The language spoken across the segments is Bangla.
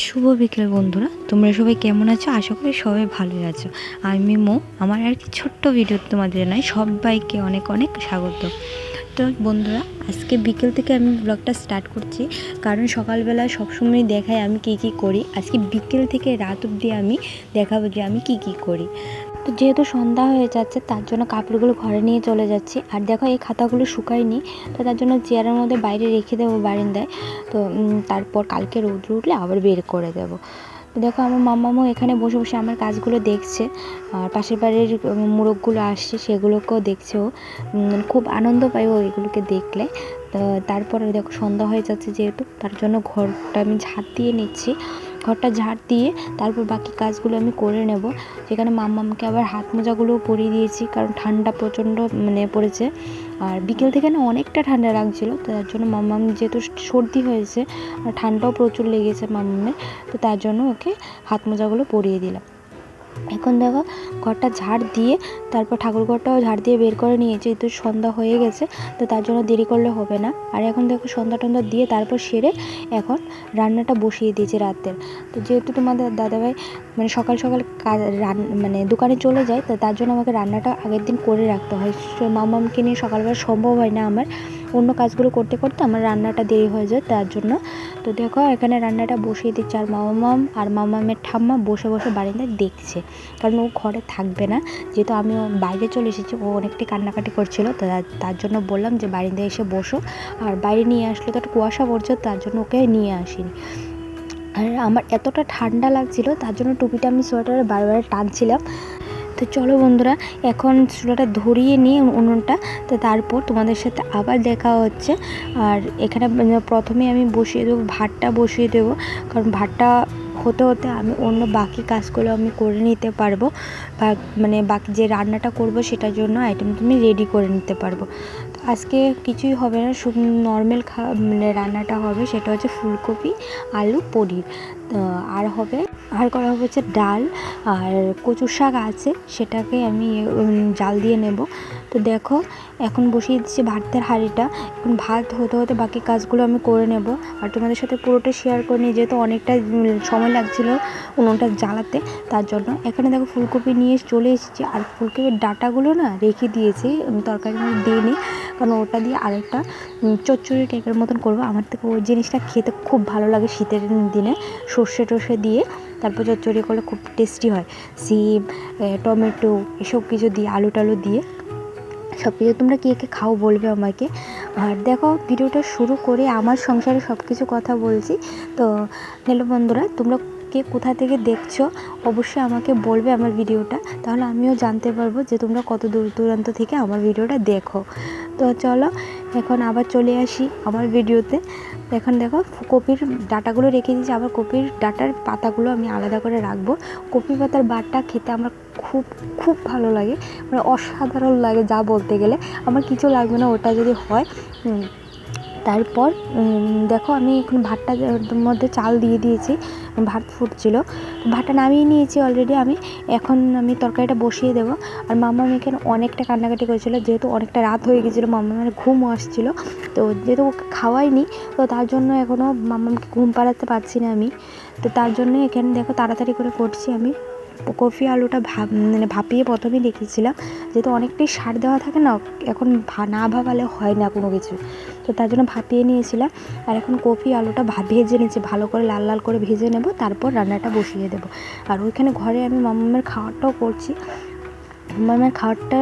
শুভ বিকেল, বন্ধুরা। তোমরা সবাই কেমন আছো? আশা করি সবাই ভালোই আছো। আমি মো, আমার আর কি ছোট্ট ভিডিও তোমাদের জানাই সবাইকে অনেক অনেক স্বাগত। তো বন্ধুরা, আজকে বিকেল থেকে আমি ব্লগটা স্টার্ট করছি। কারণ সকালবেলা সবসময় দেখায় আমি কি কি করি। আজকে বিকেল থেকে রাত অবধি আমি দেখাবো যে আমি কি কি করি। তো যেহেতু সন্ধ্যা হয়ে যাচ্ছে, তার জন্য কাপড়গুলো ঘরে নিয়ে চলে যাচ্ছি। আর দেখো, এই খাতাগুলো শুকায়নি, তো তার জন্য চেয়ারের মধ্যে বাইরে রেখে দেবো বারিন্দায়। তো তারপর কালকে রোদ্র উঠলে আবার বের করে দেবো। দেখো, আমার মাম্মামও এখানে বসে বসে আমার কাজগুলো দেখছে, আর পাশের বাড়ির মোরগগুলো আসছে, সেগুলোকেও দেখছে ও। খুব আনন্দ পাই ও এগুলোকে দেখলে। তো তারপরে দেখো, সন্ধ্যা হয়ে যাচ্ছে যেহেতু, তার জন্য ঘরটা আমি ঝাড় দিয়ে নিচ্ছি। ঘরটা ঝাড় দিয়ে তারপর বাকি কাজগুলো আমি করে নেব। সেখানে মাম্মামকে আবার হাত মোজাগুলোও পরিয়ে দিয়েছি, কারণ ঠান্ডা প্রচণ্ড মানে পড়েছে। আর বিকেল থেকে না অনেকটা ঠান্ডা লাগছিল তার জন্য মাম্মাম যেহেতু সর্দি হয়েছে, আর ঠান্ডাও প্রচুর লেগেছে মাম্মামের, তো তার জন্য ওকে হাত মোজাগুলো পরিয়ে দিলাম। এখন দেখো ঘরটা ঝাড় দিয়ে তারপর ঠাকুর ঘরটাও ঝাড় দিয়ে বের করে নিয়েছি, যেহেতু সন্ধ্যা হয়ে গেছে, তো তার জন্য দেরি করলে হবে না। আর এখন দেখো সন্ধ্যা টন্ধ্যা দিয়ে তারপর সেরে এখন রান্নাটা বসিয়ে দিয়েছি রাতের। তো যেহেতু তোমাদের দাদাভাই মানে সকাল সকাল রান মানে দোকানে চলে যায়, তো তার জন্য আমাকে রান্নাটা আগের দিন করে রাখতে হয়। মামামকে নিয়ে সকালবেলা সম্ভব হয় না আমার। অন্য কাজগুলো করতে করতে আমার রান্নাটা দেরি হয়ে যায় তার জন্য। তো দেখো, এখানে রান্নাটা বসিয়ে দিচ্ছে আর মামা মাম আর মামামের ঠাম্মা বসে বসে বাড়িতে দেখছে। কারণ ও ঘরে থাকবে না, যেহেতু আমি বাইরে চলে এসেছি, ও অনেকটাই কান্নাকাটি করছিল, তো তার- জন্য বললাম যে বাড়িতে এসে বসো। আর বাইরে নিয়ে আসলে তো একটা কুয়াশা পড়ছে, তার জন্য ওকে নিয়ে আসিনি। আর আমার এতটা ঠান্ডা লাগছিল, তার জন্য টুপিটা আমি সোয়েটারে বারবার টানছিলাম। তো চলো বন্ধুরা, এখন চুলাটা ধরিয়ে নিয়ে উনুনটা, তো তারপর তোমাদের সাথে আবার দেখা হচ্ছে। আর এখানে প্রথমে আমি বসিয়ে দেবো, ভাতটা বসিয়ে দেবো। কারণ ভাতটা হতে হতে আমি অন্য বাকি কাজগুলো আমি করে নিতে পারব। বা মানে বাকি যে রান্নাটা করব সেটার জন্য আইটেম তুমি রেডি করে নিতে পারব। তো আজকে কিছুই হবে না নর্মাল খা মানে রান্নাটা হবে, সেটা হচ্ছে ফুলকপি, আলু, পনির। আর হবে, আর করা হচ্ছে ডাল আর কচু শাক আছে, সেটাকে আমি জাল দিয়ে নেব। তো দেখো, এখন বসিয়ে দিচ্ছি ভাতের হাঁড়িটা। এখন ভাত হতে হতে বাকি কাজগুলো আমি করে নেব। আর তোমাদের সাথে পুরোটা শেয়ার করে নিই, যেহেতু অনেকটা সময় লাগছিল উনুনটা জ্বালাতে, তার জন্য। এখানে দেখো ফুলকপি নিয়ে চলে এসেছি। আর ফুলকপির ডাটাগুলো না রেখে দিয়েছি, আমি তরকারি দিইনি, কারণ ওটা দিয়ে আরেকটা চচ্চড়ি টাইপের মতন করব। আমার থেকে ওই জিনিসটা খেতে খুব ভালো লাগে শীতের দিনে। সর্ষে টর্ষে দিয়ে তারপর চচ্চড়ি করলে খুব টেস্টি হয়। সিম টমেটো এসব কিছু দিয়ে, আলু টালু দিয়ে সব কিছু। তোমরা কে কে খাও বলবে আমাকে। আর দেখো, ভিডিওটা শুরু করে আমার সংসারে সব কিছু কথা বলছি। তো, হ্যালো বন্ধুরা, তোমরা কে কোথা থেকে দেখছ, অবশ্যই আমাকে বলবে আমার ভিডিওটা। তাহলে আমিও জানতে পারব যে তোমরা কত দূর দূরান্ত থেকে আমার ভিডিওটা দেখো। তো চলো এখন আবার চলে আসি আমার ভিডিওতে। এখন দেখো, কপির ডাটাগুলো রেখে দিয়েছি। আবার কপির ডাটার পাতাগুলো আমি আলাদা করে রাখব। কপি পাতার বাটটা খেতে আমার খুব খুব ভালো লাগে। মানে অসাধারণ লাগে যা বলতে গেলে। আমার কিছু লাগবে না, ওটা যদি হয় তারপর দেখো আমি এখন ভাতটা মধ্যে চাল দিয়ে দিয়েছি, ভাত ফুটছিল। ভাতটা নামিয়ে নিয়েছি অলরেডি আমি, এখন আমি তরকারিটা বসিয়ে দেবো। আর মামা এখানে অনেকটা কান্নাকাটি করেছিল, যেহেতু অনেকটা রাত হয়ে গেছিল মামা মানে ঘুম আসছিল। তো যেহেতু ওকে খাওয়াইনি, তো তার জন্য এখনও মামাকে ঘুম পাড়াতে পারছি না আমি। তো তার জন্য এখানে দেখো তাড়াতাড়ি করে করছি আমি। কফি আলুটা ভাপ মানে ভাপিয়ে প্রথমেই রেখেছিলাম যেহেতু অনেকটাই সার দেওয়া থাকে না, এখন না ভাবালে হয় না কোনো কিছু। তো তার জন্য ভাপিয়ে নিয়েছিলাম। আর এখন কফি আলুটা ভা ভেজে নিয়েছি ভালো করে লাল লাল করে ভেজে নেব, তারপর রান্নাটা বসিয়ে দেবো। আর ওইখানে ঘরে আমি মামামের খাওয়াটাও করছি। মামার খাওয়ারটা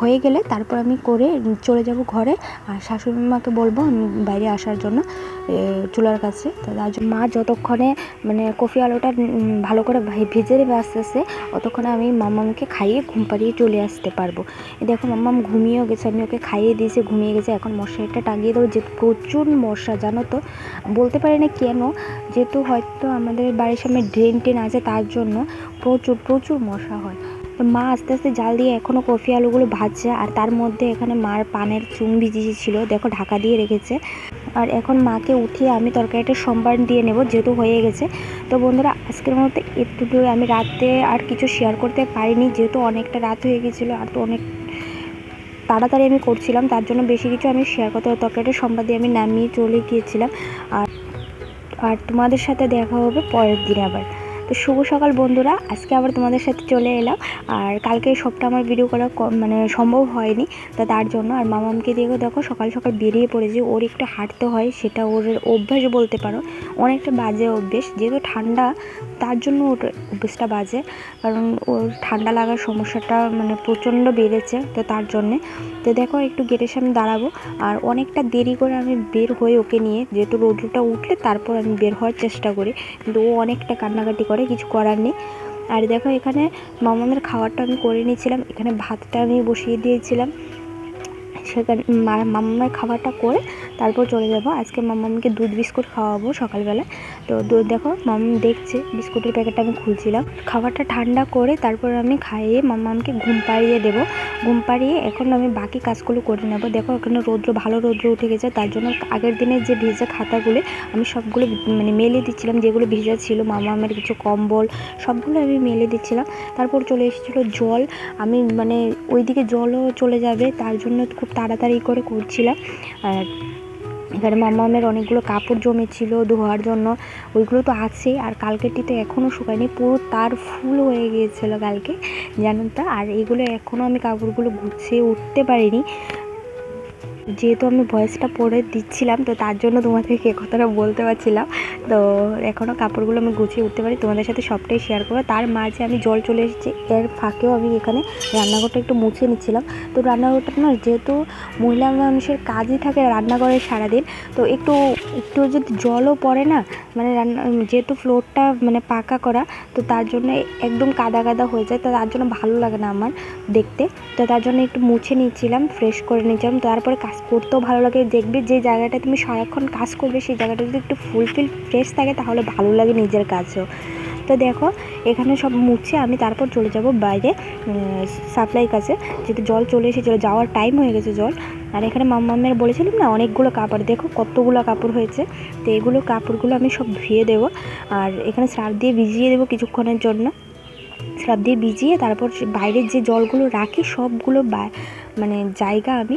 হয়ে গেলে তারপর আমি করে চলে যাব ঘরে। আর শাশুড়ি মাকে বলব আমি বাইরে আসার জন্য চুলার কাছে। তার জন্য মা যতক্ষণে মানে কফি আলুটা ভালো করে ভেজে নেবে আস্তে আস্তে, অতক্ষণে আমি মামামকে খাইয়ে ঘুম পাড়িয়ে চলে আসতে পারব। দেখো মামাম ঘুমিয়েও গেছে, আমি ওকে খাইয়ে দিয়েছি, ঘুমিয়ে গেছে। এখন মশারিটা টাঙিয়ে দেবো, যে প্রচুর মশা, জানো তো। বলতে পারি না কেন, যেহেতু হয়তো আমাদের বাড়ির সামনে ড্রেন টেন আছে, তার জন্য প্রচুর প্রচুর মশা হয়। মা আস্তে আস্তে জাল দিয়ে এখনও কফি আলুগুলো ভাজছে, আর তার মধ্যে এখানে মার পানের চুন ভিজিয়েছিল দেখো ঢাকা দিয়ে রেখেছে। আর এখন মাকে উঠিয়ে আমি তরকারিটা সম্বার দিয়ে নেব, যেহেতু হয়ে গেছে। তো বন্ধুরা, আজকের মতো একটু আমি রাতে আর কিছু শেয়ার করতে পারিনি, যেহেতু অনেকটা রাত হয়ে গেছিল, আর তো অনেক তাড়াতাড়ি আমি করছিলাম, তার জন্য বেশি কিছু আমি শেয়ার করতে তরকারিটা সম্বাদ দিয়ে আমি নামিয়ে চলে গিয়েছিলাম। আর আর তোমাদের সাথে দেখা হবে পরের দিন আবার। তো শুভ সকাল বন্ধুরা। আজকে আবার তোমাদের সাথে চলে এলাম। আর কালকে সবটা আমার ভিডিও করা মানে সম্ভব হয়নি, তো তার জন্য আর মামামকে দিয়ে দেখো সকাল সকাল বেরিয়ে পড়েছি। ওর একটু হাঁটতে হয়, সেটা ওর অভ্যাস বলতে পারো। অনেকটা বাজে অভ্যেস, যেহেতু ঠান্ডা, তার জন্য ওর অভ্যেসটা বাজে। কারণ ওর ঠান্ডা লাগার সমস্যাটা মানে প্রচণ্ড বেড়েছে, তো তার জন্যে। তো দেখো একটু গেটের সামনে দাঁড়াবো। আর অনেকটা দেরি করে আমি বের হয়ে ওকে নিয়ে। যেহেতু রোদ্রটা উঠলে তারপর আমি বের হওয়ার চেষ্টা করি। কিন্তু ও অনেকটা কান্নাকাটি করে। কিছু করার নেই। আর দেখো এখানে মামাদের খাবারটা আমি করে নিয়েছিলাম। এখানে ভাতটা আমি বসিয়ে দিয়েছিলাম। সেখানে মামার খাবারটা করে তারপর চলে যাব। আজকে মামাকে দুধ বিস্কুট খাওয়াবো সকালবেলা। তো দুধ দেখো মামাম দেখছে, বিস্কুটের প্যাকেটটা আমি খুলছিলাম। খাবারটা ঠান্ডা করে তারপর আমি খাইয়ে মামামকে ঘুম পাড়িয়ে দেবো। ঘুম পাড়িয়ে এখন আমি বাকি কাজগুলো করে নেব। দেখো, এখানে রৌদ্র, ভালো রৌদ্র উঠে গেছে, তার জন্য আগের দিনের যে ভেজা খাতাগুলো, আমি সবগুলো মানে মেলে দিচ্ছিলাম, যেগুলো ভেজা ছিল মামামের কিছু কম্বল, সবগুলো আমি মেলে দিচ্ছিলাম। তারপর চলে এসেছিল জল। আমি মানে ওইদিকে জলও চলে যাবে, তার জন্য খুব তাড়াতাড়ি করে করছিলাম। আর এখানে মামামের অনেকগুলো কাপড় জমেছিল ধোয়ার জন্য, ওইগুলো তো আছে আর কালকেরটিতে এখনও শুকায়নি, পুরো তার ফুল হয়ে গিয়েছিল কালকে, জানেন তো? আর এগুলো এখনও আমি কাপড়গুলো গুছিয়ে উঠতে পারিনি। যেহেতু আমি ভয়েসটা পরে দিচ্ছিলাম, তো তার জন্য তোমাদেরকে কথাটা বলতে পারছিলাম। তো এখনও কাপড়গুলো আমি গুছিয়ে উঠতে পারি, তোমাদের সাথে সবটাই শেয়ার করব। তার মাঝে আমি জল চলে এসেছি, এর ফাঁকেও আমি এখানে রান্নাঘরটা একটু মুছে নিচ্ছিলাম। তো রান্নাঘরটা না, যেহেতু মহিলা মানুষের কাজই থাকে রান্নাঘরে সারাদিন, তো একটু একটু যদি জলও পড়ে না মানে রান্না, যেহেতু ফ্লোরটা মানে পাকা করা, তো তার জন্য একদম কাদা কাদা হয়ে যায়, তো তার জন্য ভালো লাগে না আমার দেখতে। তো তার জন্য একটু মুছে নিচ্ছিলাম ফ্রেশ করে নিচ্ছিলাম। তারপরে কাজ করতেও ভালো লাগে, দেখবে যে জায়গাটা তুমি সারাক্ষণ কাজ করবে, সেই জায়গাটা যদি একটু ফুলফিল ফ্রেশ থাকে, তাহলে ভালো লাগে নিজের কাছেও তো দেখো, এখানে সব মুছে আমি তারপর চলে যাব বাইরে সাপ্লাই কাছে। যেহেতু জল চলে এসেছিল, যাওয়ার টাইম হয়ে গেছে জল। আর এখানে মাম্মামের বলেছিলাম না, অনেকগুলো কাপড়, দেখো কতগুলো কাপড় হয়েছে। তো এগুলো কাপড়গুলো আমি সব ধুয়ে দেবো। আর এখানে সার্ফ দিয়ে ভিজিয়ে দেবো কিছুক্ষণের জন্য। সার্ফ দিয়ে ভিজিয়ে তারপর বাইরের যে জলগুলো রাখি, সবগুলো মানে জায়গা আমি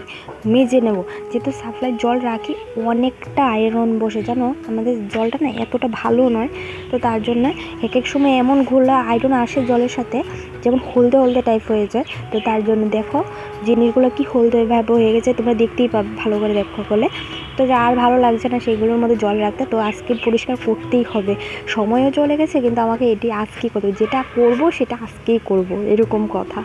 মেজে নেব। যেহেতু সাপ্লাই জল রাখি, অনেকটা আয়রন বসে। জানো, আমাদের জলটা না এতটা ভালো নয়, তো তার জন্য এক এক সময় এমন ঘোলা আয়রন আসে জলের সাথে, যেমন হলদে হলদে টাইপ হয়ে যায়। তো তার জন্য দেখো জিনিসগুলো কি হলদে ভাবে হয়ে গেছে, তোমরা দেখতেই পাবে, ভালো করে দেখো বলে তো যা আর ভালো লাগছে না সেইগুলোর মধ্যে জল রাখতে, তো আজকে পরিষ্কার করতেই হবে। সময়ও চলে গেছে, কিন্তু আমাকে এটি আজকেই করতে যেটা করব সেটা আজকেই করব, এরকম কথা।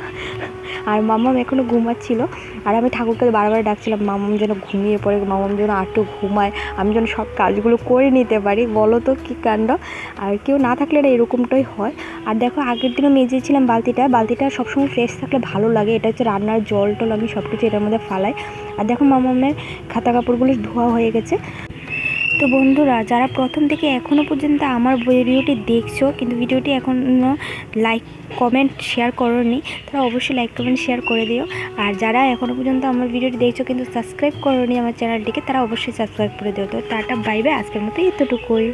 আর মামাম এখনও ঘুমাচ্ছিল। আর আমি ঠাকুরকে বারবার ডাকছিলাম, মামাম যেন ঘুমিয়ে পড়ে, মামাম যেন আটটু ঘুমায়, আমি যেন সব কাজগুলো করে নিতে পারি। বলো তো কী কাণ্ড? আর কেউ না থাকলে এটা এরকমটাই হয়। আর দেখো, আগের দিনও মেজেছিলাম বালতিটা বালতিটা সবসময় ফ্রেশ থাকলে ভালো লাগে। এটা হচ্ছে রান্নার জল টল আমি সব কিছু এটার মধ্যে ফালাই। আর দেখো, মামামের খাতা কাপড়গুলো ধোয়া হয়ে গেছে। তো বন্ধুরা, যারা প্রথম থেকে এখনও পর্যন্ত আমার ভিডিওটি দেখছ, কিন্তু ভিডিওটি এখনও লাইক কমেন্ট শেয়ার করোনি, তারা অবশ্যই লাইক কমেন্ট শেয়ার করে দিও। আর যারা এখনও পর্যন্ত আমার ভিডিওটি দেখছ, কিন্তু সাবস্ক্রাইব করনি আমার চ্যানেলটিকে তারা অবশ্যই সাবস্ক্রাইব করে দিও। তো টাটা বাইবে আজকের মতো এতটুকুই।